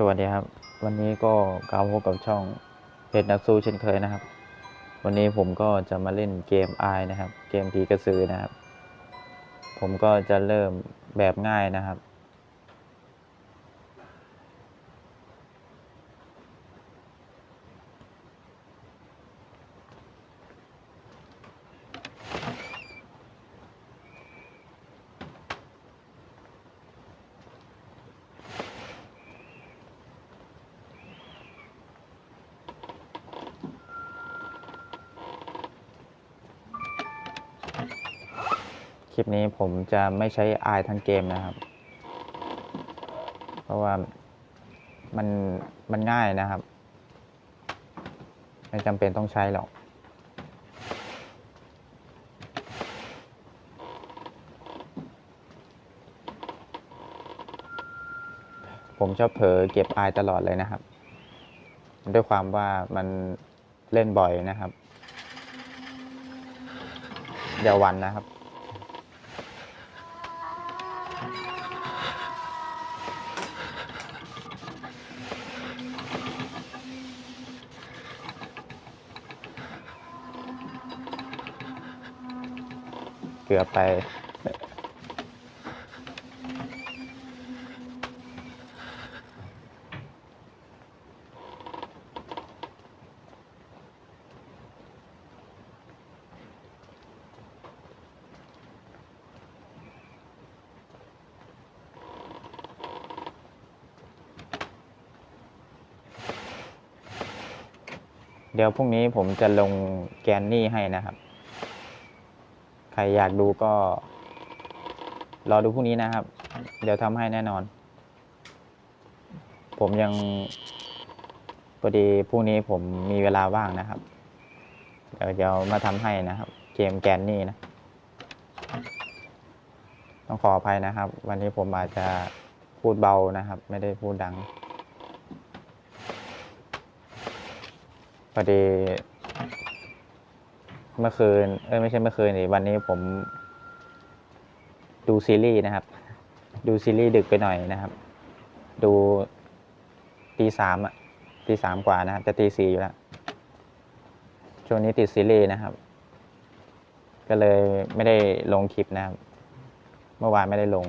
สวัสดีครับ วันนี้ก็กลับพบกับช่องเพจนักสู้เช่นเคยนะครับ วันนี้ผมก็จะมาเล่นเกมไอนะครับ เกมผีกระสือนะครับ ผมก็จะเริ่มแบบง่ายนะครับ คลิปนี้ผมจะไม่ใช้ i ทั้งเกมนะครับ เพราะว่ามันมันง่ายนะครับ ไม่จำเป็นต้องใช้หรอกผมชอบเผลอเก็บอายตลอดเลยนะครับ ด้วยความว่ามันเล่นบ่อยนะครับ เดี๋ยววันนะครับ เกือบไป เดี๋ยวพรุ่งนี้ผมจะลงแกนนี่ให้นะครับ ใครอยากดูก็รอดูพรุ่งนี้นะครับ เดี๋ยวทำให้แน่นอน ผมยังพอดีพรุ่งนี้ผมมีเวลาว่างนะครับ เดี๋ยวเดี๋ยวมาทำให้นะครับ เกมแกนนี่นะ ต้องขออภัยนะครับ วันนี้ผมอาจจะพูดเบานะครับ ไม่ได้พูดดังพอดี เมื่อคืน เอ้ยไม่ใช่เมื่อคืนนี่วันนี้ผม ดูซีรีส์นะครับ ดูซีรีส์ดึกไปหน่อยนะครับ ดูตีสามอะตีสามกว่านะครับ จะตีสี่อยู่แล้ว ช่วงนี้ติดซีรีส์นะครับ ก็เลยไม่ได้ลงคลิปนะครับ เมื่อวานไม่ได้ลง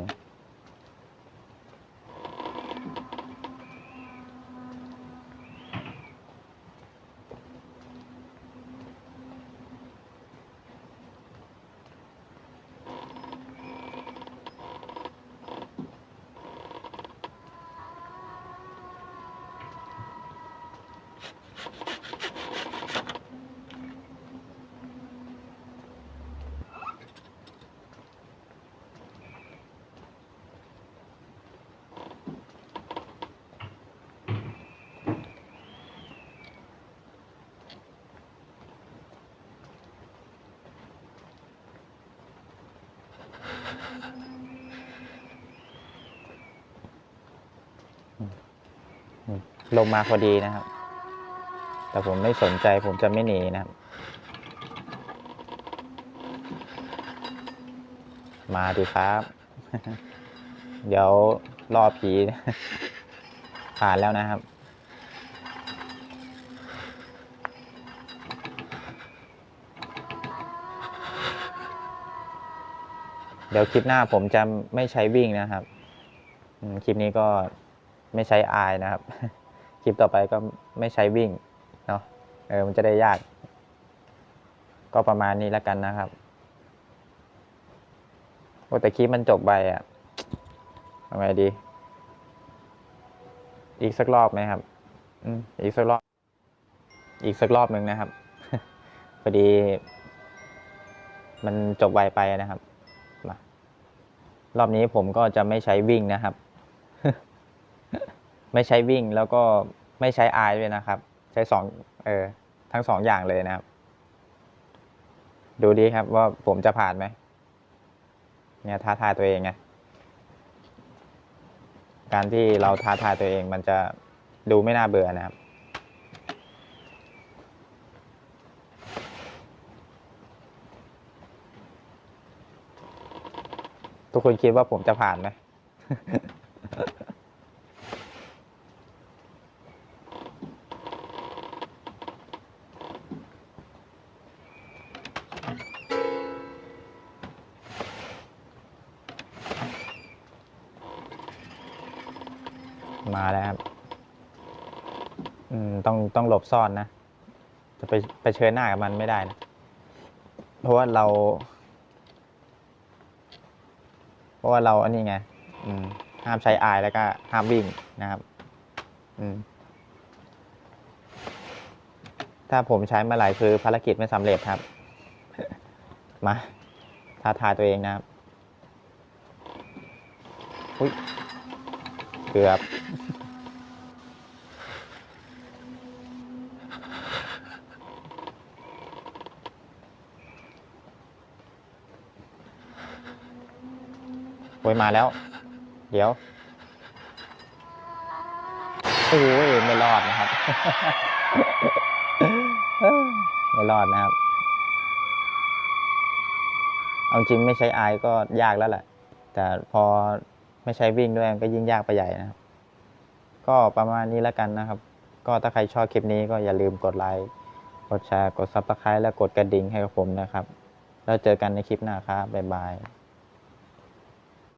ลงมาพอดีนะครับ แต่ผมไม่สนใจผมจะไม่หนีนะครับ มาดีครับ เดี๋ยวรอผีผ่านแล้วนะครับ เดี๋ยวคลิปหน้าผมจะไม่ใช้วิ่งนะครับคลิปนี้ก็ไม่ใช้อายนะครับ คลิปต่อไปก็ไม่ใช้วิ่งเนาะเออมันจะได้ยาก ก็ประมาณนี้แล้วกันนะครับโอ้แต่คลิปมันจบไปอะทำไงดี อีกสักรอบไหมครับอีกสักรอบ อีกสักรอบหนึ่งนะครับพอดี มันจบไวไปนะครับ รอบนี้ผมก็จะไม่ใช้วิ่งนะครับ ไม่ใช้วิ่งแล้วก็ไม่ใช้อายด้วยนะครับ ใช้สองเออทั้งสองอย่างเลยนะครับ ดูดีครับว่าผมจะผ่านไหมเนี่ยท้าทายตัวเองไงการที่เราท้าทายตัวเองมันจะดูไม่น่าเบื่อนะครับ ทุกคนคิดว่าผมจะผ่านไหมมาแล้วครับ อืม ต้อง ต้องหลบซ่อนนะ จะไปไปเชิญหน้ากับมันไม่ได้นะ เพราะว่าเรา ราะว่าเราอันนี้ไงอืมห้ามใช้อายแล้วก็ห้ามวิ่งนะครับ อืม ถ้าผมใช้มาหลายคือภารกิจไม่สำเร็จครับ มาท้าทายตัวเองนะครับอุ้ยเกือบ อ้ยมาแล้ว เดี๋ยว โอ้ยไม่รอดนะครับ ไม่รอดนะครับ เอาจริงไม่ใช้อายก็ยากแล้วแหละ แต่พอไม่ใช้วิ่งด้วยก็ยิ่งยากไปใหญ่นะครับ ก็ประมาณนี้แล้วกันนะครับ ก็ถ้าใครชอบคลิปนี้ก็อย่าลืมกดไลค์ กดแชร์ กด Subscribe และกดกระดิ่งให้กับผมนะครับ แล้วเจอกันในคลิปหน้าครับบ๊ายบาย